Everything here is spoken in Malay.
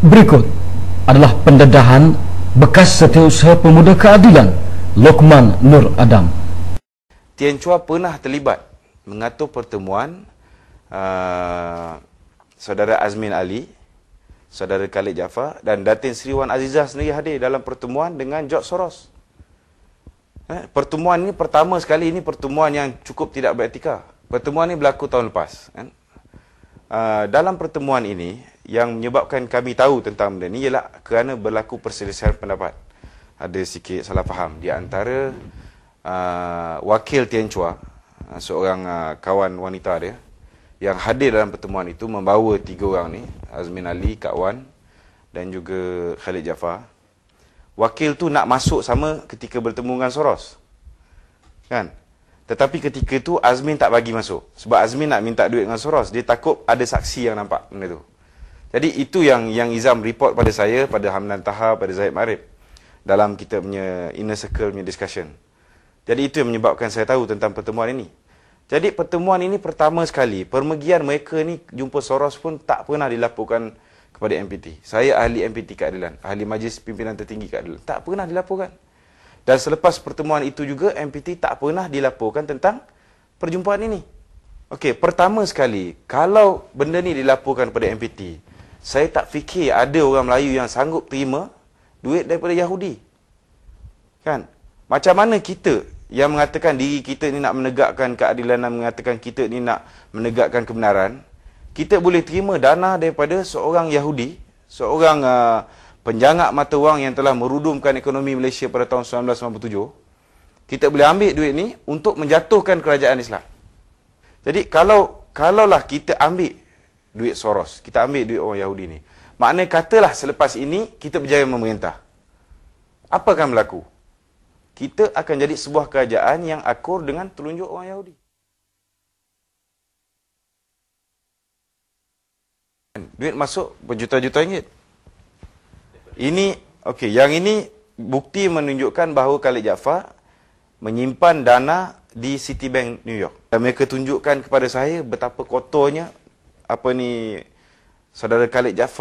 Berikut adalah pendedahan bekas setiausaha pemuda keadilan Lokman Nur Adam. Tian Chua pernah terlibat mengatur pertemuan uh, saudara Azmin Ali, saudara Khalid Jaafar dan Datin Sri Wan Azizah sendiri hadir dalam pertemuan dengan George Soros. Eh, pertemuan ini pertama sekali ini pertemuan yang cukup tidak beretika. Pertemuan ini berlaku tahun lepas. Kan? Uh, dalam pertemuan ini yang menyebabkan kami tahu tentang benda ini ialah kerana berlaku perselisihan pendapat. Ada sikit salah faham di antara uh, wakil Tian Chua, uh, seorang uh, kawan wanita dia, yang hadir dalam pertemuan itu membawa tiga orang ni, Azmin Ali, Kak Wan dan juga Khalid Jaafar. Wakil tu nak masuk sama ketika bertemu dengan Soros. Kan? Tetapi ketika itu Azmin tak bagi masuk. Sebab Azmin nak minta duit dengan Soros. Dia takut ada saksi yang nampak benda tu. Jadi itu yang yang Izam report pada saya, pada Hamdan Taha, pada Zahid Marib. Dalam kita punya inner circle punya discussion. Jadi itu yang menyebabkan saya tahu tentang pertemuan ini. Jadi pertemuan ini pertama sekali, permegian mereka ni jumpa Soros pun tak pernah dilaporkan kepada MPT. Saya ahli MPT keadilan, ahli majlis pimpinan tertinggi keadilan. Tak pernah dilaporkan. Dan selepas pertemuan itu juga, MPT tak pernah dilaporkan tentang perjumpaan ini. Okey, pertama sekali, kalau benda ni dilaporkan kepada MPT, saya tak fikir ada orang Melayu yang sanggup terima duit daripada Yahudi. Kan? Macam mana kita yang mengatakan diri kita ni nak menegakkan keadilan dan mengatakan kita ni nak menegakkan kebenaran, kita boleh terima dana daripada seorang Yahudi, seorang uh, penjangak mata wang yang telah merudumkan ekonomi Malaysia pada tahun 1997. Kita boleh ambil duit ni untuk menjatuhkan kerajaan Islam. Jadi kalau kalaulah kita ambil duit Soros, kita ambil duit orang Yahudi ni, maknanya katalah selepas ini kita berjaya memerintah. Apa akan berlaku? kita akan jadi sebuah kerajaan yang akur dengan telunjuk orang Yahudi. Duit masuk berjuta-juta ringgit. Ini, okey, yang ini bukti menunjukkan bahawa Khalid Jaafar menyimpan dana di Citibank New York. Dan mereka tunjukkan kepada saya betapa kotornya apa ni saudara Khalid Jaafar